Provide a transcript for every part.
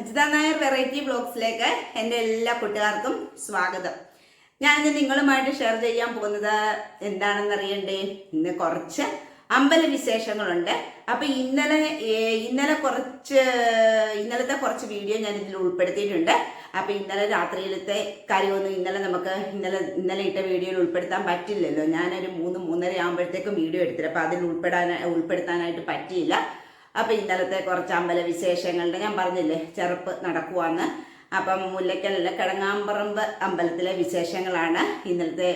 Ajitha Nair variety ബ്ലോഗ്സിലേക്ക് എന്റെ എല്ലാ കൂട്ടുകാർക്കും സ്വാഗതം. ഞാൻ ഇന്ന് നിങ്ങളുമായിട്ട് ഷെയർ ചെയ്യാൻ പോകുന്നത് എന്താണെന്ന് അറിയണ്ടേ ഇന്ന് കുറച്ച് അമ്പല വിശേഷങ്ങളുണ്ട്. അപ്പൊ ഇന്നലെ ഇന്നലെ കുറച്ച് ഇന്നലത്തെ കുറച്ച് വീഡിയോ ഞാൻ ഇതിൽ ഉൾപ്പെടുത്തിയിട്ടുണ്ട്. അപ്പൊ ഇന്നലെ രാത്രിയിലത്തെ കാര്യമൊന്നും ഇന്നലെ നമുക്ക് ഇന്നലെ ഇന്നലെ ഇട്ട വീഡിയോയിൽ ഉൾപ്പെടുത്താൻ പറ്റില്ലല്ലോ. ഞാനൊരു മൂന്ന് മൂന്നര ആകുമ്പോഴത്തേക്കും വീഡിയോ എടുത്തിട്ട് അപ്പൊ അതിൽ ഉൾപ്പെടാൻ ഉൾപ്പെടുത്താനായിട്ട് പറ്റിയില്ല. അപ്പൊ ഇന്നലത്തെ കുറച്ച് അമ്പല വിശേഷങ്ങളുടെ ഞാൻ പറഞ്ഞില്ലേ ചെറുപ്പ് നടക്കുവാന്ന്. അപ്പം മുല്ലക്കലിലെ കിടങ്ങാമ്പറമ്പ് അമ്പലത്തിലെ വിശേഷങ്ങളാണ് ഇന്നലത്തെ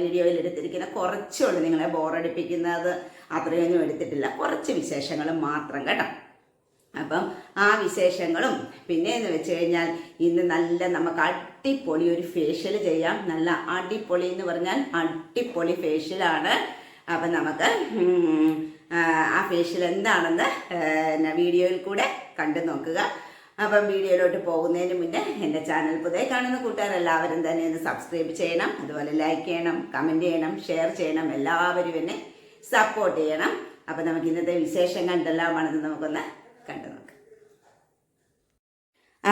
വീഡിയോയിൽ എടുത്തിരിക്കുന്നത് കുറച്ചുള്ളൂ നിങ്ങളെ ബോറടിപ്പിക്കുന്നത്. അത്രയൊന്നും എടുത്തിട്ടില്ല. കുറച്ച് വിശേഷങ്ങൾ മാത്രം കേട്ടോ. അപ്പം ആ വിശേഷങ്ങളും പിന്നെ എന്ന് വെച്ച് കഴിഞ്ഞാൽ ഇന്ന് നല്ല നമുക്ക് അടിപൊളി ഒരു ഫേഷ്യൽ ചെയ്യാം. നല്ല അടിപൊളി എന്ന് പറഞ്ഞാൽ അടിപൊളി ഫേഷ്യലാണ് അപ്പം നമുക്ക് ആ, ഫേഷ്യൽ എന്താണെന്ന് വീഡിയോയിൽ കൂടെ കണ്ടു നോക്കുക. അപ്പം വീഡിയോയിലോട്ട് പോകുന്നതിന് മുന്നേ എന്റെ ചാനൽ പുതിയ കാണുന്ന കൂട്ടുകാരെല്ലാവരും തന്നെ ഒന്ന് സബ്സ്ക്രൈബ് ചെയ്യണം അതുപോലെ ലൈക്ക് ചെയ്യണം കമന്റ് ചെയ്യണം ഷെയർ ചെയ്യണം എല്ലാവരും എന്നെ സപ്പോർട്ട് ചെയ്യണം. അപ്പം നമുക്ക് ഇന്നത്തെ വിശേഷം കണ്ടെല്ലാമാണെന്ന് നമുക്കൊന്ന് കണ്ടു നോക്കാം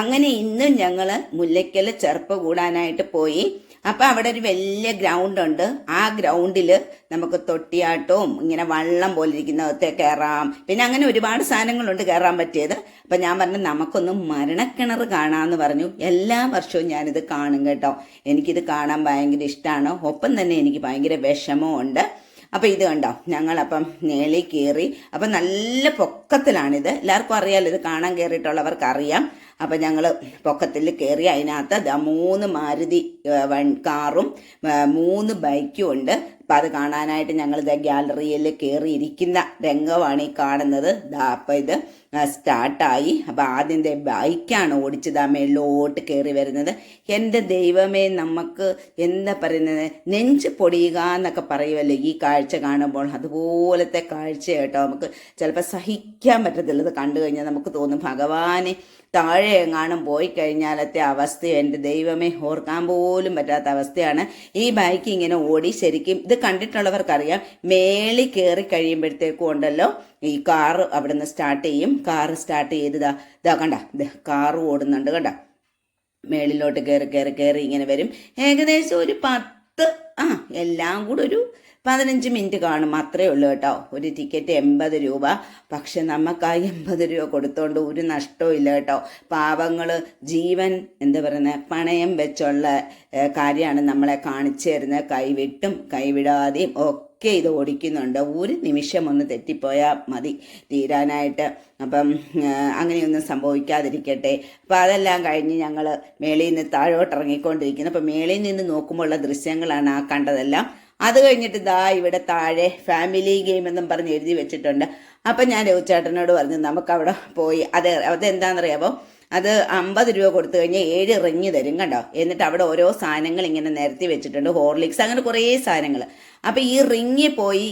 അങ്ങനെ ഇന്നും ഞങ്ങൾ മുല്ലയ്ക്കൽ ചെറുപ്പ് കൂടാനായിട്ട് പോയി. അപ്പം അവിടെ ഒരു വലിയ ഗ്രൗണ്ട് ഉണ്ട്. ആ ഗ്രൗണ്ടിൽ നമുക്ക് തൊട്ടിയാട്ടവും ഇങ്ങനെ വള്ളം പോലെ ഇരിക്കുന്നതൊക്കെ കയറാം പിന്നെ അങ്ങനെ ഒരുപാട് സാധനങ്ങളുണ്ട് കയറാൻ പറ്റിയത്. അപ്പം ഞാൻ പറഞ്ഞു നമുക്കൊന്ന് മരണക്കിണർ കാണാമെന്ന് പറഞ്ഞു. എല്ലാ വർഷവും ഞാനിത് കാണും കേട്ടോ. എനിക്കിത് കാണാൻ ഭയങ്കര ഇഷ്ടമാണ് ഒപ്പം തന്നെ എനിക്ക് ഭയങ്കര വിഷമവും ഉണ്ട്. അപ്പം ഇത് കണ്ടോ ഞങ്ങളപ്പം നേളി കയറി. അപ്പം നല്ല പൊക്കത്തിലാണിത്. എല്ലാവർക്കും അറിയാലോ ഇത് കാണാൻ കയറിയിട്ടുള്ളവർക്ക് അറിയാം അപ്പം ഞങ്ങൾ പൊക്കത്തിൽ കയറി അതിനകത്ത് മൂന്ന് മാരുതി കാറും മൂന്ന് ബൈക്കും ഉണ്ട്. അപ്പം അത് കാണാനായിട്ട് ഞങ്ങൾ ഇതാ ഗ്യാലറിയിൽ കയറിയിരിക്കുന്ന രംഗമാണ് ഈ കാണുന്നത്. ദാ അപ്പം ഇത് സ്റ്റാർട്ടായി. അപ്പം ആദ്യം ബൈക്കാണ് ഓടിച്ചത് ആ മേളിലോട്ട് കയറി വരുന്നത്. എന്റെ ദൈവമേ നമുക്ക് എന്താ പറയുന്നത്? നെഞ്ച് പൊടിയുക എന്നൊക്കെ പറയുമല്ലോ ഈ കാഴ്ച കാണുമ്പോൾ? അതുപോലത്തെ കാഴ്ച കേട്ടോ നമുക്ക് ചിലപ്പോൾ സഹിക്കാൻ പറ്റത്തില്ല. ഇത് കണ്ടു കഴിഞ്ഞാൽ നമുക്ക് തോന്നും ഭഗവാനെ താഴെ എങ്ങാനും പോയി കഴിഞ്ഞാലത്തെ അവസ്ഥ എന്റെ ദൈവമേ ഓർക്കാൻ പോലും പറ്റാത്ത അവസ്ഥയാണ്. ഈ ബൈക്ക് ഇങ്ങനെ ഓടി ശരിക്കും കണ്ടിട്ടുള്ളവർക്കറിയാം. മേളി കയറി കഴിയുമ്പോഴത്തേക്കും ഉണ്ടല്ലോ ഈ കാറ് അവിടുന്ന് സ്റ്റാർട്ട് ചെയ്യും. കാറ് സ്റ്റാർട്ട് ചെയ്തതാ ഇതാ കണ്ട കാറ് ഓടുന്നുണ്ട് കണ്ട. മേളിലോട്ട് കയറി കയറി കയറി ഇങ്ങനെ വരും. ഏകദേശം ഒരു പത്ത് ആ എല്ലാം കൂടെ ഒരു പതിനഞ്ച് മിനിറ്റ് കാണും അത്രേ ഉള്ളൂ കേട്ടോ. ഒരു ടിക്കറ്റ് എൺപത് രൂപ. പക്ഷെ നമുക്ക് ആ എൺപത് രൂപ കൊടുത്തോണ്ട് ഒരു നഷ്ടവും ഇല്ല കേട്ടോ. പാവങ്ങൾ ജീവൻ എന്താ പറയുന്നത് പണയം വെച്ചുള്ള കാര്യമാണ് നമ്മളെ കാണിച്ചു തരുന്നത് കൈവിട്ടും കൈവിടാതെയും ഒക്കെ ഇത് ഓടിക്കുന്നുണ്ട്. ഒരു നിമിഷം ഒന്ന് തെറ്റിപ്പോയാൽ മതി. തീരാനായിട്ട്. അപ്പം അങ്ങനെയൊന്നും സംഭവിക്കാതിരിക്കട്ടെ. അപ്പം അതെല്ലാം കഴിഞ്ഞ് ഞങ്ങൾ മേളിൽ നിന്ന് താഴോട്ട് ഇറങ്ങിക്കൊണ്ടിരിക്കുന്നു അപ്പം മേളിൽ നിന്ന് നോക്കുമ്പോൾ ഉള്ള ദൃശ്യങ്ങളാണ് ആ കണ്ടതെല്ലാം. അത് കഴിഞ്ഞിട്ട് ദാ ഇവിടെ താഴെ ഫാമിലി ഗെയിം എന്നും പറഞ്ഞ് എഴുതി വെച്ചിട്ടുണ്ട്. അപ്പം ഞാൻ രഘുചേട്ടനോട് പറഞ്ഞു നമുക്ക് അവിടെ പോയി അത് അതെന്താണെന്നറിയാമോ അത് അമ്പത് രൂപ കൊടുത്തു കഴിഞ്ഞാൽ ഏഴ് റിങ് തരും കണ്ടോ? എന്നിട്ട് അവിടെ ഓരോ സാധനങ്ങൾ ഇങ്ങനെ നിരത്തി വെച്ചിട്ടുണ്ട് ഹോർലിക്സ് അങ്ങനെ കുറേ സാധനങ്ങൾ. അപ്പം ഈ റിങ്ങിൽ പോയി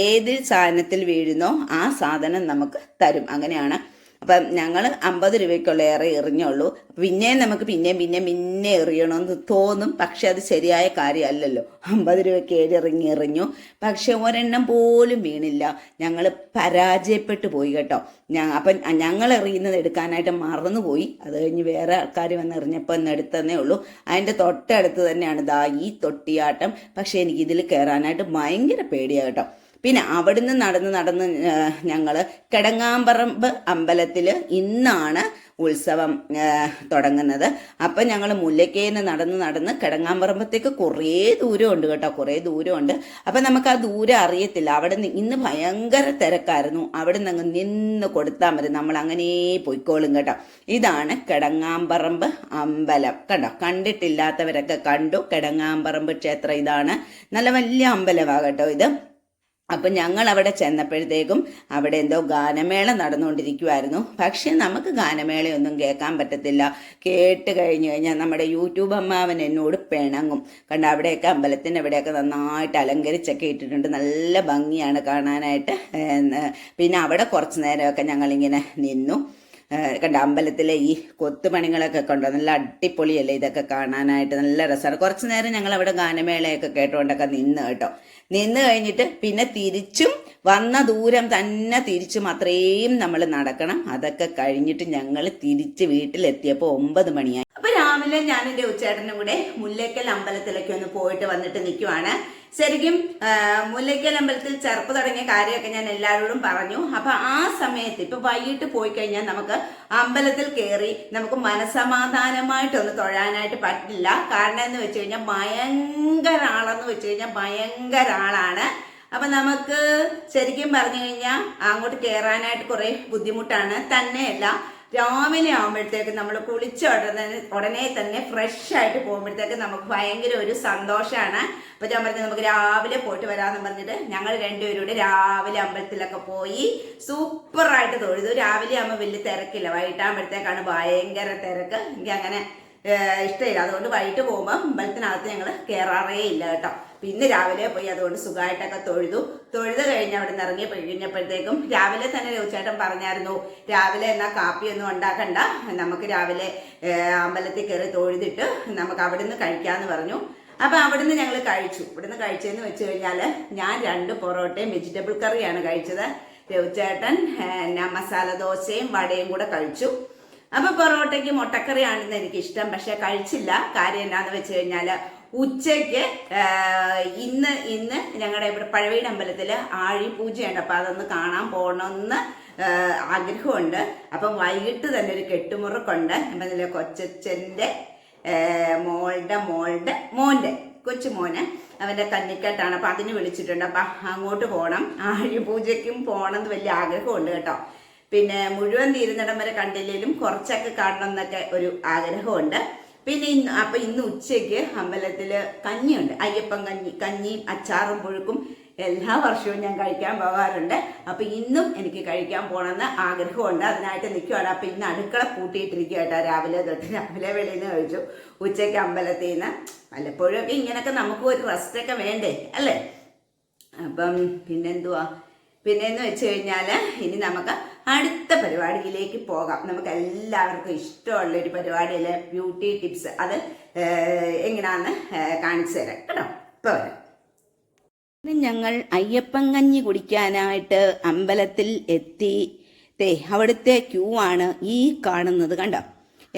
ഏത് സാധനത്തിൽ വീഴുന്നോ ആ സാധനം നമുക്ക് തരും. അങ്ങനെയാണ് അപ്പം ഞങ്ങൾ അമ്പത് രൂപയ്ക്കുള്ള ഏറെ എറിഞ്ഞുള്ളൂ. പിന്നെയും നമുക്ക് പിന്നെയും പിന്നെയും പിന്നെ എറിയണമെന്ന് തോന്നും. പക്ഷെ അത് ശരിയായ കാര്യമല്ലല്ലോ. അമ്പത് രൂപയ്ക്ക് ഏഴ് ഇറങ്ങി എറിഞ്ഞു. പക്ഷെ ഒരെണ്ണം പോലും വീണില്ല. ഞങ്ങൾ പരാജയപ്പെട്ടു പോയി കേട്ടോ. ഞാൻ അപ്പം ഞങ്ങൾ എറിയുന്നത് എടുക്കാനായിട്ട് മറന്നുപോയി. അത് കഴിഞ്ഞ് വേറെ ആൾക്കാർ വന്ന് എറിഞ്ഞപ്പോൾ ഒന്ന് എടുത്തതന്നേ ഉള്ളൂ. അതിന്റെ തൊട്ടടുത്ത് തന്നെയാണ് ദാ ഈ തൊട്ടിയാട്ടം. പക്ഷേ എനിക്കിതിൽ കയറാനായിട്ട് ഭയങ്കര പേടിയാണ് കേട്ടോ. പിന്നെ അവിടുന്ന് നടന്ന് നടന്ന് ഞങ്ങൾ കിടങ്ങാമ്പറമ്പ് അമ്പലത്തിൽ ഇന്നാണ് ഉത്സവം തുടങ്ങുന്നത്. അപ്പം ഞങ്ങൾ മുല്ലക്കേന്ന് നടന്ന് നടന്ന് കിടങ്ങാമ്പറമ്പത്തേക്ക് കുറേ ദൂരമുണ്ട് കേട്ടോ കുറേ ദൂരമുണ്ട്. അപ്പം നമുക്ക് ആ ദൂരം അറിയത്തില്ല. അവിടെ നിന്ന് ഇന്ന് ഭയങ്കര തിരക്കായിരുന്നു. അവിടെ നിന്ന് അങ്ങ് നിന്ന് കൊടുത്താൽ മതി. നമ്മൾ അങ്ങനെ പൊയ്ക്കോളും കേട്ടോ. ഇതാണ് കിടങ്ങാമ്പറമ്പ് അമ്പലം. കണ്ടോ? കണ്ടിട്ടില്ലാത്തവരൊക്കെ കണ്ടു. കിടങ്ങാമ്പറമ്പ് ക്ഷേത്രം ഇതാണ്. നല്ല വലിയ അമ്പലമാണ് കേട്ടോ ഇത്. അപ്പം ഞങ്ങൾ അവിടെ ചെന്നപ്പോഴത്തേക്കും അവിടെ എന്തോ ഗാനമേള നടന്നുകൊണ്ടിരിക്കുമായിരുന്നു പക്ഷെ നമുക്ക് ഗാനമേളയൊന്നും കേൾക്കാൻ പറ്റത്തില്ല. കേട്ട് കഴിഞ്ഞു കഴിഞ്ഞാൽ നമ്മുടെ യൂട്യൂബ് അമ്മാവൻ എന്നോട് പിണങ്ങും. കണ്ട അവിടെയൊക്കെ അമ്പലത്തിന്റെ അവിടെയൊക്കെ നന്നായിട്ട് അലങ്കരിച്ചൊക്കെ ഇട്ടിട്ടുണ്ട്. നല്ല ഭംഗിയാണ് കാണാനായിട്ട്. പിന്നെ അവിടെ കുറച്ച് നേരമൊക്കെ ഞങ്ങളിങ്ങനെ നിന്നു. കണ്ട അമ്പലത്തിലെ ഈ കൊത്തുപണികളൊക്കെ കണ്ടോ? നല്ല അടിപൊളിയല്ലേ ഇതൊക്കെ കാണാനായിട്ട്? നല്ല രസമാണ്. കുറച്ച് നേരം ഞങ്ങൾ അവിടെ ഗാനമേളയൊക്കെ കേട്ടുകൊണ്ടൊക്കെ നിന്ന് കേട്ടോ. നിന്ന് കഴിഞ്ഞിട്ട് പിന്നെ തിരിച്ചും വന്ന ദൂരം തന്നെ തിരിച്ചും അത്രയും നമ്മൾ നടക്കണം. അതൊക്കെ കഴിഞ്ഞിട്ട് ഞങ്ങൾ തിരിച്ച് വീട്ടിലെത്തിയപ്പോൾ ഒമ്പത് മണിയായി. രാവിലെ ഞാൻ എന്റെ ഉച്ചേട്ടനും കൂടെ മുല്ലയ്ക്കൽ അമ്പലത്തിലേക്ക് ഒന്ന് പോയിട്ട് വന്നിട്ട് നിൽക്കുവാണ് ശരിക്കും മുല്ലയ്ക്കൽ അമ്പലത്തിൽ ചെറുപ്പ് തുടങ്ങിയ കാര്യമൊക്കെ ഞാൻ എല്ലാവരോടും പറഞ്ഞു. അപ്പൊ ആ സമയത്ത് ഇപ്പൊ വൈകിട്ട് പോയി കഴിഞ്ഞാൽ നമുക്ക് അമ്പലത്തിൽ കയറി നമുക്ക് മനസമാധാനമായിട്ടൊന്ന് തൊഴാനായിട്ട് പറ്റില്ല. കാരണം എന്ന് വെച്ച് കഴിഞ്ഞാൽ ഭയങ്കര ആളെന്ന് വെച്ച് കഴിഞ്ഞാൽ ഭയങ്കര ആളാണ്. അപ്പൊ നമുക്ക് ശരിക്കും പറഞ്ഞു കഴിഞ്ഞാൽ അങ്ങോട്ട് കയറാനായിട്ട് കുറെ ബുദ്ധിമുട്ടാണ്. തന്നെയല്ല രാവിലെ ആകുമ്പോഴത്തേക്ക് നമ്മൾ കുളിച്ച ഉടനെ ഉടനെ തന്നെ ഫ്രഷ് ആയിട്ട് പോകുമ്പോഴത്തേക്ക് നമുക്ക് ഭയങ്കര ഒരു സന്തോഷമാണ് അപ്പൊ ഞാൻ പറഞ്ഞത് നമുക്ക് രാവിലെ പോയിട്ട് വരാമെന്ന് പറഞ്ഞിട്ട് ഞങ്ങൾ രണ്ടുപേരും കൂടെ രാവിലെ അമ്പലത്തിലൊക്കെ പോയി സൂപ്പറായിട്ട് തൊഴുതു. രാവിലെ ആകുമ്പോൾ വലിയ തിരക്കില്ല. വൈകിട്ടാകുമ്പോഴത്തേക്കാണ് ഭയങ്കര തിരക്ക്. എനിക്ക് അങ്ങനെ ഇഷ്ടമില്ല. അതുകൊണ്ട് വൈകിട്ട് പോകുമ്പോൾ അമ്പലത്തിനകത്ത് ഞങ്ങൾ കയറാറേ ഇല്ല കേട്ടോ. പിന്നെ രാവിലെ പോയി അതുകൊണ്ട് സുഖമായിട്ടൊക്കെ തൊഴുതു. തൊഴുത് കഴിഞ്ഞ് അവിടെ നിന്ന് ഇറങ്ങി കഴിഞ്ഞപ്പോഴത്തേക്കും രാവിലെ തന്നെ രവിചേട്ടൻ പറഞ്ഞായിരുന്നു രാവിലെ എന്നാൽ കാപ്പിയൊന്നും ഉണ്ടാക്കണ്ട. നമുക്ക് രാവിലെ അമ്പലത്തിൽ കയറി തൊഴുതിട്ട് നമുക്ക് അവിടെ നിന്ന് കഴിക്കാമെന്ന് പറഞ്ഞു. അപ്പം അവിടുന്ന് ഞങ്ങൾ കഴിച്ചു. ഇവിടുന്ന് കഴിച്ചതെന്ന് വെച്ച് കഴിഞ്ഞാൽ ഞാൻ രണ്ട് പൊറോട്ടയും വെജിറ്റബിൾ കറിയാണ് കഴിച്ചത്. രവിചേട്ടൻ മസാല ദോശയും വടയും കൂടെ കഴിച്ചു. അപ്പൊ പൊറോട്ടയ്ക്ക് മുട്ടക്കറിയാണെന്ന് എനിക്ക് ഇഷ്ടം പക്ഷെ കഴിച്ചില്ല. കാര്യം എന്നാന്ന് വെച്ച് കഴിഞ്ഞാൽ ഉച്ചയ്ക്ക് ഇന്ന് ഇന്ന് ഞങ്ങളുടെ ഇവിടെ പഴവീട് അമ്പലത്തിൽ ആഴി പൂജയുണ്ട്. അപ്പോൾ അതൊന്ന് കാണാൻ പോകണമെന്ന് ആഗ്രഹമുണ്ട്. അപ്പം വൈകിട്ട് തന്നെ ഒരു കെട്ടുമുറുക്കുണ്ട്. അപ്പം ഇതിലെ കൊച്ചച്ഛന്റെ മോളുടെ മോളുടെ മോന്റെ കൊച്ചുമോന് അവന്റെ കന്നിക്കെട്ടാണ്. അപ്പം അതിന് വിളിച്ചിട്ടുണ്ട്. അപ്പം അങ്ങോട്ട് പോകണം ആഴി പൂജയ്ക്കും പോകണം എന്ന് വലിയ ആഗ്രഹമുണ്ട് കേട്ടോ. പിന്നെ മുഴുവൻ തീരുന്നിടം വരെ കണ്ടില്ലെങ്കിലും കുറച്ചൊക്കെ കാണണം എന്നൊക്കെ ഒരു ആഗ്രഹമുണ്ട്. പിന്നെ ഇന്ന് അപ്പൊ ഇന്ന് ഉച്ചയ്ക്ക് അമ്പലത്തിൽ കഞ്ഞിയുണ്ട്. അയ്യപ്പൻ കഞ്ഞി കഞ്ഞിയും അച്ചാറും പുഴുക്കും എല്ലാ വർഷവും ഞാൻ കഴിക്കാൻ പോകാറുണ്ട്. അപ്പൊ ഇന്നും എനിക്ക് കഴിക്കാൻ പോകണമെന്ന് ആഗ്രഹമുണ്ട്. അതിനായിട്ട് നിൽക്കുവാണ് അപ്പൊ ഇന്ന് അടുക്കള പൂട്ടിയിട്ടിരിക്കുക കേട്ടോ രാവിലെ തൊട്ട്. രാവിലെ വെളിയിൽ നിന്ന് കഴിച്ചു. ഉച്ചയ്ക്ക് അമ്പലത്തിൽ നിന്ന് വല്ലപ്പോഴൊക്കെ ഇങ്ങനൊക്കെ നമുക്ക് ഒരു റെസ്റ്റൊക്കെ വേണ്ടേ അല്ലേ? അപ്പം പിന്നെന്തുവാ? പിന്നെന്ന് വെച്ച് കഴിഞ്ഞാൽ ഇനി നമുക്ക് അടുത്ത പരിപാടിയിലേക്ക് പോകാം. നമുക്ക് എല്ലാവർക്കും ഇഷ്ടമുള്ള ഒരു പരിപാടിയിലെ ബ്യൂട്ടി ടിപ്സ് അത് എങ്ങനെയാന്ന് കാണിച്ചു തരാം കേട്ടോ. ഇപ്പൊ വരാം. ഞങ്ങൾ അയ്യപ്പൻ കഞ്ഞി കുടിക്കാനായിട്ട് അമ്പലത്തിൽ എത്തി. തേ അവിടുത്തെ ക്യൂ ആണ് ഈ കാണുന്നത് കണ്ടോ?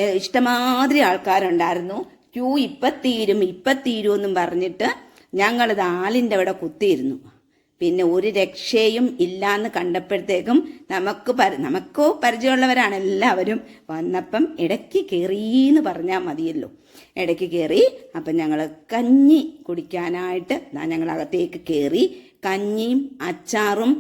ഇഷ്ടമാതിരി ആൾക്കാരുണ്ടായിരുന്നു. ക്യൂ ഇപ്പം തീരും തീരും എന്നും പറഞ്ഞിട്ട് ഞങ്ങളിത് ആലിന്റെ അവിടെ കുത്തിയിരുന്നു. പിന്നെ ഒരു രക്ഷയും ഇല്ലാന്ന് കണ്ടപ്പോഴത്തേക്കും നമുക്ക് പരി നമുക്കോ പരിചയമുള്ളവരാണ് എല്ലാവരും. വന്നപ്പം ഇടയ്ക്ക് കയറിയെന്ന് പറഞ്ഞാൽ മതിയല്ലോ. ഇടയ്ക്ക് കയറി അപ്പം ഞങ്ങൾ കഞ്ഞി കുടിക്കാനായിട്ട് അകത്തേക്ക് കയറി കഞ്ഞിയും അച്ചാറും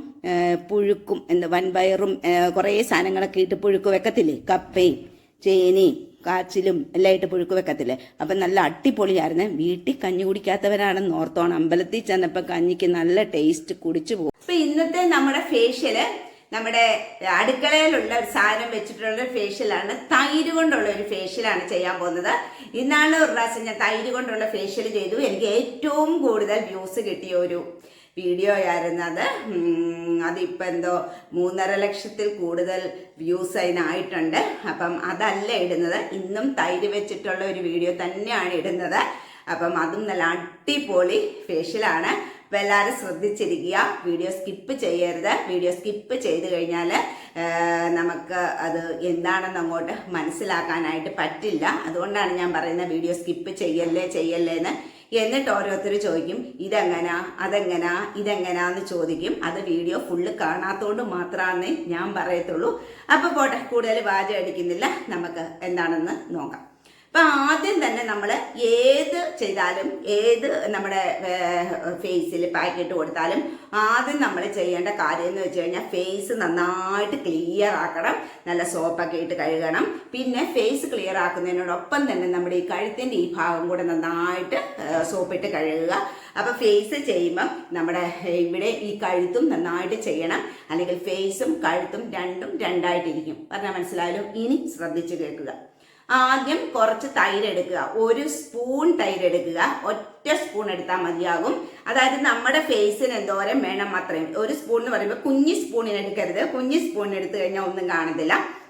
പുഴുക്കും എന്താ വൻപയറും കുറേ സാധനങ്ങളൊക്കെ ഇട്ട് പുഴുക്ക് വെക്കത്തില്ലേ? കപ്പയും ചേനയും കാച്ചിലും എല്ലാം ഇട്ട് പുഴുക്ക് വെക്കത്തില്ലേ? അപ്പം നല്ല അടിപൊളിയായിരുന്നു. വീട്ടിൽ കഞ്ഞി കുടിക്കാത്തവരാണെന്ന് ഓർത്തോണം. അമ്പലത്തിൽ ചെന്നപ്പോൾ കഞ്ഞിക്ക് നല്ല ടേസ്റ്റ് കുടിച്ചു പോകും. അപ്പൊ ഇന്നത്തെ നമ്മുടെ ഫേഷ്യൽ നമ്മുടെ അടുക്കളയിലുള്ള ഒരു സാധനം വെച്ചിട്ടുള്ള ഒരു ഫേഷ്യലാണ് തൈര് കൊണ്ടുള്ള ഒരു ഫേഷ്യലാണ് ചെയ്യാൻ പോകുന്നത്. ഇന്നാണ് ഒരു പ്രാവശ്യം ഞാൻ തൈര് കൊണ്ടുള്ള ഫേഷ്യൽ ചെയ്തു. എനിക്ക് ഏറ്റവും കൂടുതൽ വ്യൂസ് കിട്ടിയ ഒരു വീഡിയോ ആയിരുന്നു അത് ഉം, അതിപ്പോൾ എന്തോ മൂന്നര ലക്ഷത്തിൽ കൂടുതൽ വ്യൂസ് അതിനായിട്ടുണ്ട്. അപ്പം അതല്ല ഇടുന്നത്. ഇന്നും തൈര് വെച്ചിട്ടുള്ള ഒരു വീഡിയോ തന്നെയാണ് ഇടുന്നത്. അപ്പം അതും നല്ല അടിപൊളി ഫേഷ്യലാണ് അപ്പം എല്ലാവരും ശ്രദ്ധിച്ചിരിക്കുക. വീഡിയോ സ്കിപ്പ് ചെയ്യരുത്. വീഡിയോ സ്കിപ്പ് ചെയ്ത് കഴിഞ്ഞാൽ നമുക്ക് അത് എന്താണെന്ന് അങ്ങോട്ട് മനസ്സിലാക്കാനായിട്ട് പറ്റില്ല. അതുകൊണ്ടാണ് ഞാൻ പറയുന്നത് വീഡിയോ സ്കിപ്പ് ചെയ്യല്ലേ ചെയ്യല്ലേ എന്ന് എന്നിട്ട് ഓരോരുത്തർ ചോദിക്കും ഇതെങ്ങനാ? അതെങ്ങനാ? ഇതെങ്ങനാ എന്ന് ചോദിക്കും. അത് വീഡിയോ ഫുള്ള് കാണാത്തതുകൊണ്ട് മാത്രമാണെന്നേ ഞാൻ പറയത്തുള്ളൂ. അപ്പൊ പോട്ടെ കൂടുതൽ വാചകടിക്കുന്നില്ല നമുക്ക് എന്താണെന്ന് നോക്കാം. അപ്പൊ ആദ്യം തന്നെ നമ്മൾ ഏത് ചെയ്താലും ഏത് നമ്മുടെ ഫേസിൽ പാക്കറ്റ് കൊടുത്താലും ആദ്യം നമ്മൾ ചെയ്യേണ്ട കാര്യം എന്ന് വെച്ച് കഴിഞ്ഞാൽ ഫേസ് നന്നായിട്ട് ക്ലിയർ ആക്കണം നല്ല സോപ്പൊക്കെ ഇട്ട് കഴുകണം. പിന്നെ ഫേസ് ക്ലിയർ ആക്കുന്നതിനോടൊപ്പം തന്നെ നമ്മുടെ ഈ കഴുത്തിന്റെ ഈ ഭാഗം കൂടെ നന്നായിട്ട് സോപ്പിട്ട് കഴുകുക. അപ്പൊ ഫേസ് ചെയ്യുമ്പം നമ്മുടെ ഇവിടെ ഈ കഴുത്തും നന്നായിട്ട് ചെയ്യണം. അല്ലെങ്കിൽ ഫേസും കഴുത്തും രണ്ടും രണ്ടായിട്ടിരിക്കും. പറഞ്ഞാൽ മനസ്സിലായാലും ഇനി ശ്രദ്ധിച്ച് കേൾക്കുക. ആദ്യം കുറച്ച് തൈര് എടുക്കുക. ഒരു സ്പൂൺ തൈര് എടുക്കുക. ഒറ്റ സ്പൂൺ എടുത്താൽ മതിയാകും. അതായത് നമ്മുടെ ഫേസിന് എന്തോരം വേണം അത്രയും. ഒരു സ്പൂൺ എന്ന് പറയുമ്പോൾ കുഞ്ഞി സ്പൂണിന് എടുക്കരുത്. കുഞ്ഞി സ്പൂണിന് എടുത്തു കഴിഞ്ഞാൽ ഒന്നും കാണത്തില്ല.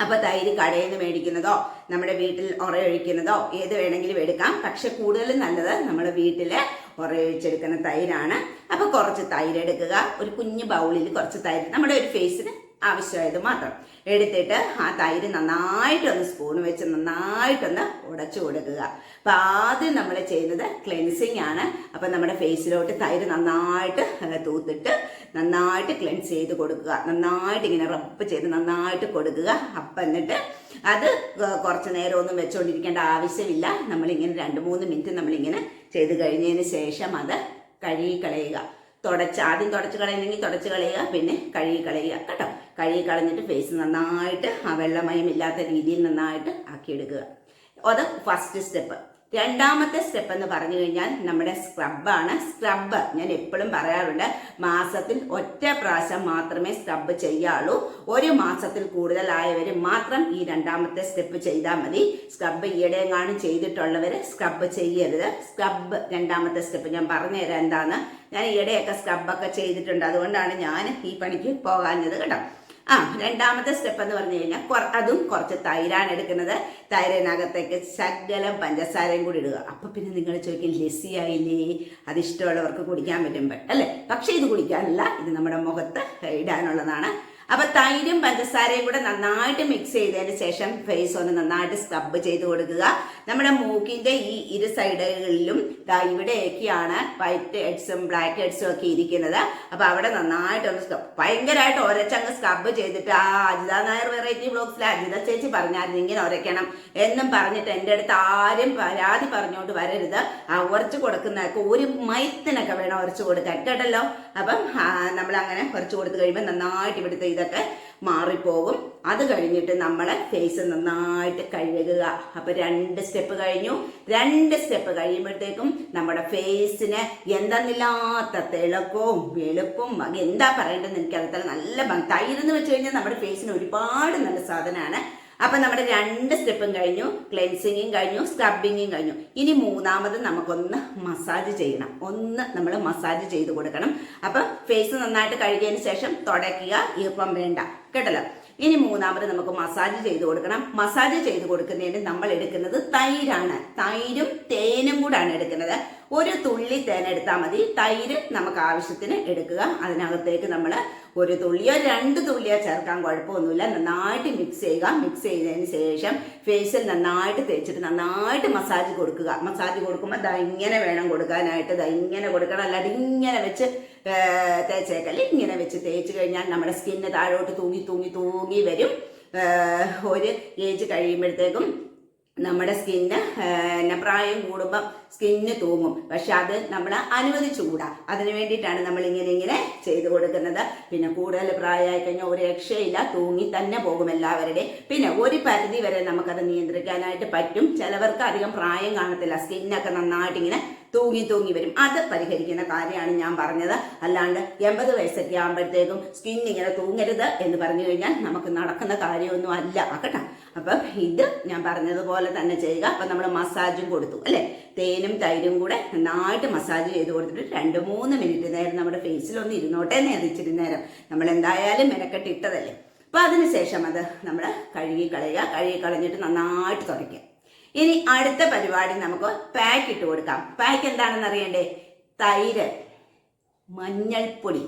അപ്പൊ തൈര് കടയിൽ നിന്ന് മേടിക്കുന്നതോ നമ്മുടെ വീട്ടിൽ ഉറയൊഴിക്കുന്നതോ ഏത് വേണമെങ്കിലും എടുക്കാം. പക്ഷെ കൂടുതലും നല്ലത് നമ്മുടെ വീട്ടിൽ ഉറയൊഴിച്ചെടുക്കുന്ന തൈരാണ്. അപ്പൊ കുറച്ച് തൈര് എടുക്കുക. ഒരു കുഞ്ഞു ബൗളിൽ കുറച്ച് തൈര്. നമ്മുടെ ഒരു ഫേസിന് ആവശ്യമായത് മാത്രം. എടുത്തിട്ട് ആ തൈര് നന്നായിട്ടൊന്ന് സ്പൂൺ വെച്ച് നന്നായിട്ടൊന്ന് ഉടച്ചു കൊടുക്കുക. അപ്പം ആദ്യം നമ്മൾ ചെയ്യുന്നത് ക്ലെൻസിങ് ആണ്. അപ്പം നമ്മുടെ ഫേസിലോട്ട് തൈര് നന്നായിട്ട് തൂത്തിട്ട് നന്നായിട്ട് ക്ലെൻസ് ചെയ്ത് കൊടുക്കുക. നന്നായിട്ട് ഇങ്ങനെ റബ്ബ് ചെയ്ത് നന്നായിട്ട് കൊടുക്കുക. അപ്പം എന്നിട്ട് അത് കുറച്ച് നേരം ഒന്നും വെച്ചുകൊണ്ടിരിക്കേണ്ട ആവശ്യമില്ല. നമ്മളിങ്ങനെ രണ്ട് മൂന്ന് മിനിറ്റ് നമ്മളിങ്ങനെ ചെയ്ത് കഴിഞ്ഞതിന് ശേഷം അത് കഴുകി കളയുക തുടച്ച് ആദ്യം തുടച്ച് കളയുന്നെങ്കിൽ തുടച്ച് കളയുക പിന്നെ കഴുകി കളയുക കേട്ടോ? കഴുകി കളഞ്ഞിട്ട് ഫേസ് നന്നായിട്ട് ആ വെള്ളമയം ഇല്ലാത്ത രീതിയിൽ നന്നായിട്ട് ആക്കിയെടുക്കുക. അത് ഫസ്റ്റ് സ്റ്റെപ്പ് രണ്ടാമത്തെ സ്റ്റെപ്പ് എന്ന് പറഞ്ഞു കഴിഞ്ഞാൽ നമ്മുടെ സ്ക്രബാണ് സ്ക്രബ് ഞാൻ എപ്പോഴും പറയാറുണ്ട് മാസത്തിൽ ഒറ്റ പ്രാവശ്യം മാത്രമേ സ്ക്രബ് ചെയ്യാറുള്ളൂ. ഒരു മാസത്തിൽ കൂടുതലായവർ മാത്രം ഈ രണ്ടാമത്തെ സ്റ്റെപ്പ് ചെയ്താൽ മതി. സ്ക്രബ് ഈയിടെയെങ്ങാനും ചെയ്തിട്ടുള്ളവർ സ്ക്രബ് ചെയ്യരുത്. സ്ക്രബ് രണ്ടാമത്തെ സ്റ്റെപ്പ് ഞാൻ പറഞ്ഞുതരാം എന്താണ്. ഞാൻ ഈയിടെയൊക്കെ സ്ക്രബൊക്കെ ചെയ്തിട്ടുണ്ട്. അതുകൊണ്ടാണ് ഞാൻ ഈ പണിക്ക് പോകാഞ്ഞത് കേട്ടോ. ആ രണ്ടാമത്തെ സ്റ്റെപ്പ് എന്ന് പറഞ്ഞു കഴിഞ്ഞാൽ അതും കുറച്ച് തൈരാണ് എടുക്കുന്നത്. തൈരിനകത്തേക്ക് ശകലം പഞ്ചസാരയും കൂടി ഇടുക. അപ്പൊ പിന്നെ നിങ്ങൾ ചോദിക്കും ലസ്സി ആയില്ലേ അത് ഇഷ്ടമുള്ളവർക്ക് കുടിക്കാൻ പറ്റും. അല്ലേ? പക്ഷേ ഇത് കുടിക്കാനല്ല ഇത് നമ്മുടെ മുഖത്ത് ഇടാനുള്ളതാണ്. അപ്പൊ തൈരും പഞ്ചസാരയും കൂടെ നന്നായിട്ട് മിക്സ് ചെയ്തതിന് ശേഷം ഫേസ് ഒന്ന് നന്നായിട്ട് സ്ക്രബ് ചെയ്ത് കൊടുക്കുക. നമ്മുടെ മൂക്കിന്റെ ഈ ഇരു സൈഡുകളിലും ഇവിടെയൊക്കെയാണ് വൈറ്റ് ഹെഡ്സും ബ്ലാക്ക് ഹെഡ്സും ഒക്കെ ഇരിക്കുന്നത്. അപ്പൊ അവിടെ നന്നായിട്ട് ഒന്ന് സ്ക്രബ് ഭയങ്കരമായിട്ട് ഒരച്ചങ്ങ് സ്ക്രബ് ചെയ്തിട്ട് ആ അജിത നായർ വെറൈറ്റി ബ്ലോഗ്സിലെ അജിത ചേച്ചി പറഞ്ഞായിരുന്നു ഇങ്ങനെ ഒരയ്ക്കണം എന്നും പറഞ്ഞിട്ട് എന്റെ അടുത്ത് ആരും പരാതി പറഞ്ഞോണ്ട് വരരുത്. ആ ഉറച്ചു കൊടുക്കുന്നതൊക്കെ ഒരു മയത്തിനൊക്കെ വേണം ഉറച്ചു കൊടുക്കാൻ. കേട്ടല്ലോ? അപ്പം നമ്മൾ അങ്ങനെ കുറച്ച് കൊടുത്തു കഴിയുമ്പോൾ നന്നായിട്ട് ഇവിടുത്തെ ഇതൊക്കെ മാറിപ്പോകും. അത് കഴിഞ്ഞിട്ട് നമ്മളെ ഫേസ് നന്നായിട്ട് കഴുകുക. അപ്പൊ രണ്ട് സ്റ്റെപ്പ് കഴിഞ്ഞു. രണ്ട് സ്റ്റെപ്പ് കഴിയുമ്പോഴത്തേക്കും നമ്മുടെ ഫേസിന് എന്തെന്നില്ലാത്ത തിളക്കവും വെളുപ്പും എന്താ പറയേണ്ടതെന്ന് എനിക്കറിയത്തില്ല. നല്ല തൈരെന്ന് വെച്ച് കഴിഞ്ഞാൽ നമ്മുടെ ഫേസിന് ഒരുപാട് നല്ല സാധനമാണ്. അപ്പൊ നമ്മുടെ രണ്ട് സ്റ്റെപ്പും കഴിഞ്ഞു ക്ലെൻസിങ്ങും കഴിഞ്ഞു സ്ക്രബിങ്ങും കഴിഞ്ഞു. ഇനി മൂന്നാമത് നമുക്കൊന്ന് മസാജ് ചെയ്യണം. ഒന്ന് നമ്മൾ മസാജ് ചെയ്ത് കൊടുക്കണം. അപ്പൊ ഫേസ് നന്നായിട്ട് കഴുകിയതിന് ശേഷം തുടയ്ക്കുക ഈർപ്പം വേണ്ട. കേട്ടല്ലോ? ഇനി മൂന്നാമത് നമുക്ക് മസാജ് ചെയ്ത് കൊടുക്കണം. മസാജ് ചെയ്ത് കൊടുക്കുന്നതിന് നമ്മൾ എടുക്കുന്നത് തൈരാണ്. തൈരും തേനും കൂടാണ് എടുക്കുന്നത്. ഒരു തുള്ളി തേൻ എടുത്താൽ മതി. തൈര് നമുക്ക് ആവശ്യത്തിന് എടുക്കുക. അതിനകത്തേക്ക് നമ്മൾ ഒരു തുള്ളിയോ രണ്ട് തുള്ളിയോ ചേർക്കാൻ കുഴപ്പമൊന്നുമില്ല. നന്നായിട്ട് മിക്സ് ചെയ്യുക. മിക്സ് ചെയ്തതിന് ശേഷം ഫേസിൽ നന്നായിട്ട് തേച്ചിട്ട് നന്നായിട്ട് മസാജ് കൊടുക്കുക. മസാജ് കൊടുക്കുമ്പോൾ ദാ ഇങ്ങനെ വേണം കൊടുക്കാനായിട്ട്. ദാ ഇങ്ങനെ കൊടുക്കണം. അല്ലാതെ ഇങ്ങനെ വെച്ച് തേച്ചേക്കല്ലേ ഇങ്ങനെ വെച്ച് തേച്ച് കഴിഞ്ഞാൽ നമ്മുടെ സ്കിന്ന് താഴോട്ട് തൂങ്ങി തൂങ്ങി തൂങ്ങി വരും. ഒരു ഏജ് കഴിയുമ്പോഴത്തേക്കും നമ്മുടെ സ്കിന്ന് പിന്നെ പ്രായം കൂടുമ്പം സ്കിന്ന് തൂങ്ങും. പക്ഷെ അത് നമ്മൾ അനുവദിച്ചുകൂടാ. അതിന് വേണ്ടിയിട്ടാണ് നമ്മൾ ഇങ്ങനെ ഇങ്ങനെ ചെയ്തു കൊടുക്കുന്നത്. പിന്നെ കൂടുതൽ പ്രായമായി കഴിഞ്ഞാൽ ഒരു രക്ഷയില്ല. തൂങ്ങി തന്നെ പോകും എല്ലാവരുടെയും. പിന്നെ ഒരു പരിധി വരെ നമുക്കത് നിയന്ത്രിക്കാനായിട്ട് പറ്റും. ചിലവർക്ക് അധികം പ്രായം കാണത്തില്ല. സ്കിന്നൊക്കെ നന്നായിട്ട് ഇങ്ങനെ തൂങ്ങി തൂങ്ങി വരും. അത് പരിഹരിക്കുന്ന കാര്യമാണ് ഞാൻ പറഞ്ഞത്. അല്ലാണ്ട് എൺപത് വയസ്സൊക്കെ ആകുമ്പോഴത്തേക്കും സ്കിൻ ഇങ്ങനെ തൂങ്ങരുത് എന്ന് പറഞ്ഞു കഴിഞ്ഞാൽ നമുക്ക് നടക്കുന്ന കാര്യമൊന്നും അല്ല. കേട്ടോ അപ്പം ഇത് ഞാൻ പറഞ്ഞതുപോലെ തന്നെ ചെയ്യുക. അപ്പം നമ്മൾ മസാജും കൊടുത്തു അല്ലേ? തേനും തൈരും കൂടെ നന്നായിട്ട് മസാജ് ചെയ്ത് കൊടുത്തിട്ട് രണ്ട് മൂന്ന് മിനിറ്റ് നേരം നമ്മുടെ ഫേസിലൊന്ന് ഇരുന്നോട്ടെ നേരം ഇച്ചിരി നേരം നമ്മൾ എന്തായാലും മെനക്കെട്ടിട്ടതല്ലേ അപ്പം അതിനുശേഷം അത് നമ്മൾ കഴുകി കളയുക. കഴുകി കളഞ്ഞിട്ട് നന്നായിട്ട് തുടയ്ക്കുക. ഇനി അടുത്ത പരിപാടി നമുക്ക് പാക്ക് ഇട്ട് കൊടുക്കാം. പാക്ക് എന്താണെന്ന് അറിയണ്ടേ? തൈര് മഞ്ഞൾപ്പൊടി.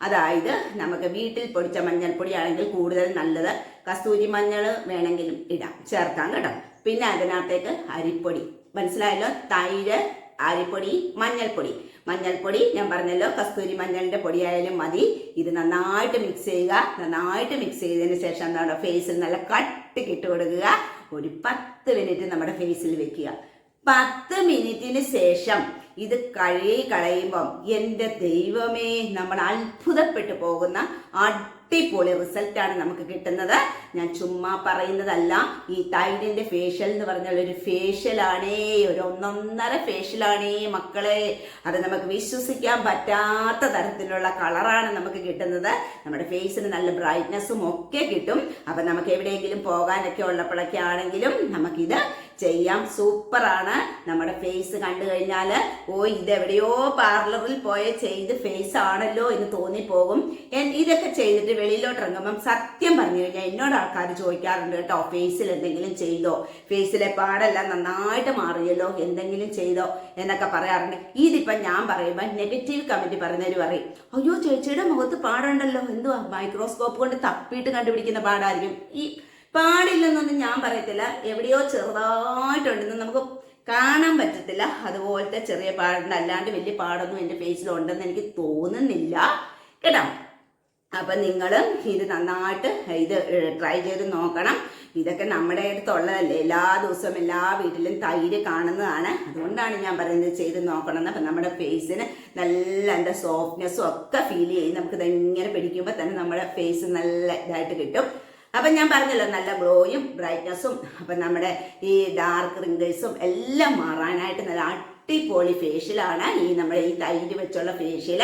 അതായത് നമുക്ക് വീട്ടിൽ പൊടിച്ച മഞ്ഞൾപ്പൊടിയാണെങ്കിൽ കൂടുതൽ നല്ലത് കസ്തൂരി മഞ്ഞൾ വേണമെങ്കിലും ഇടാം. ചേർക്കാം കേട്ടോ. പിന്നെ അതിനകത്തേക്ക് അരിപ്പൊടി. മനസ്സിലായല്ലോ? തൈര് അരിപ്പൊടി മഞ്ഞൾപ്പൊടി. മഞ്ഞൾപ്പൊടി ഞാൻ പറഞ്ഞല്ലോ കസ്തൂരി മഞ്ഞളിന്റെ പൊടിയായാലും മതി. ഇത് നന്നായിട്ട് മിക്സ് ചെയ്യുക. നന്നായിട്ട് മിക്സ് ചെയ്തതിന് ശേഷം നമ്മുടെ ഫേസിൽ നല്ല കട്ടിക്ക് ഇട്ട് കൊടുക്കുക. ഒരു പത്ത് മിനിറ്റ് നമ്മുടെ ഫേസിൽ വെക്കുക. പത്ത് മിനിറ്റിന് ശേഷം ഇത് കഴുകി കളയുമ്പം എന്റെ ദൈവമേ നമ്മൾ അത്ഭുതപ്പെട്ടു പോകുന്ന അടിപൊളി റിസൾട്ടാണ് നമുക്ക് കിട്ടുന്നത്. ഞാൻ ചുമ്മാ പറയുന്നതല്ല ഈ തൈഡിന്റെ ഫേഷ്യൽ എന്ന് പറഞ്ഞാൽ ഒരു ഫേഷ്യലാണേ ഒരു ഒന്നൊന്നര ഫേഷ്യലാണേ മക്കളെ. അത് നമുക്ക് വിശ്വസിക്കാൻ പറ്റാത്ത തരത്തിലുള്ള കളറാണ് നമുക്ക് കിട്ടുന്നത്. നമ്മുടെ ഫേസിന് നല്ല ബ്രൈറ്റ്നസ്സും ഒക്കെ കിട്ടും. അപ്പൊ നമുക്ക് എവിടെയെങ്കിലും പോകാനൊക്കെ ഉള്ളപ്പോഴൊക്കെ ആണെങ്കിലും നമുക്കിത് ചെയ്യാം. സൂപ്പറാണ്. നമ്മുടെ ഫേസ് കണ്ടു കഴിഞ്ഞാൽ ഓ ഇതെവിടെയോ പാർലറിൽ പോയ ചെയ്ത് ഫേസ് ആണല്ലോ എന്ന് തോന്നിപ്പോകും. ഇതൊക്കെ ചെയ്തിട്ട് വെളിയിലോട്ട് ഇറങ്ങുമ്പം സത്യം പറഞ്ഞു കഴിഞ്ഞാൽ എന്നോട് ആൾക്കാർ ചോദിക്കാറുണ്ട് കേട്ടോ ഫേസിൽ എന്തെങ്കിലും ചെയ്തോ? ഫേസിലെ പാടെല്ലാം നന്നായിട്ട് മാറിയല്ലോ എന്തെങ്കിലും ചെയ്തോ? എന്നൊക്കെ പറയാറുണ്ട്. ഇതിപ്പം ഞാൻ പറയുമ്പോൾ നെഗറ്റീവ് കമന്റ് പറയുന്നവർ പറയും അയ്യോ ചേച്ചിയുടെ മുഖത്ത് പാടുണ്ടല്ലോ എന്തുവാ? മൈക്രോസ്കോപ്പ് കൊണ്ട് തപ്പിയിട്ട് കണ്ടുപിടിക്കുന്ന പാടായിരിക്കും. ഈ പാടില്ലെന്നൊന്നും ഞാൻ പറയത്തില്ല. എവിടെയോ ചെറുതായിട്ടുണ്ടെന്ന് നമുക്ക് കാണാൻ പറ്റത്തില്ല. അതുപോലത്തെ ചെറിയ പാടുണ്ട് അല്ലാണ്ട് വലിയ പാടൊന്നും എന്റെ പേജിലുണ്ടെന്ന് എനിക്ക് തോന്നുന്നില്ല. കേട്ടോ? അപ്പം നിങ്ങൾ ഇത് നന്നായിട്ട് ഇത് ട്രൈ ചെയ്ത് നോക്കണം. ഇതൊക്കെ നമ്മുടെ അടുത്തുള്ളതല്ലേ? എല്ലാ ദിവസവും എല്ലാ വീട്ടിലും തൈര് കാണുന്നതാണ്. അതുകൊണ്ടാണ് ഞാൻ പറയുന്നത് ചെയ്ത് നോക്കണം അപ്പം നമ്മുടെ ഫേസിന് നല്ല എന്താ സോഫ്റ്റ്നെസ്സും ഒക്കെ ഫീൽ ചെയ്യും. നമുക്കിത് ഇങ്ങനെ പിടിക്കുമ്പോൾ തന്നെ നമ്മുടെ ഫേസ് നല്ല ഇതായിട്ട് കിട്ടും. അപ്പം ഞാൻ പറഞ്ഞല്ലോ നല്ല ഗ്ലോയും ബ്രൈറ്റ്നസ്സും അപ്പം നമ്മുടെ ഈ ഡാർക്ക് റിങ്കിൾസും എല്ലാം മാറാനായിട്ട് നല്ല അടിപൊളി ഫേഷ്യലാണ് ഈ നമ്മുടെ ഈ തൈര് വെച്ചുള്ള ഫേഷ്യൽ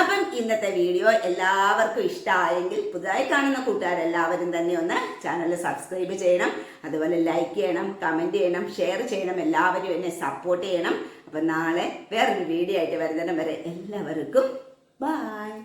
അപ്പം ഇന്നത്തെ വീഡിയോ എല്ലാവർക്കും ഇഷ്ടമായെങ്കിൽ പുതുതായി കാണുന്ന കൂട്ടുകാരെല്ലാവരും തന്നെ ഒന്ന് ചാനൽ സബ്സ്ക്രൈബ് ചെയ്യണം. അതുപോലെ ലൈക്ക് ചെയ്യണം കമന്റ് ചെയ്യണം ഷെയർ ചെയ്യണം. എല്ലാവരും എന്നെ സപ്പോർട്ട് ചെയ്യണം. അപ്പം നാളെ വേറൊരു വീഡിയോ ആയിട്ട് വരുന്നതിനും വരെ എല്ലാവർക്കും ബായ്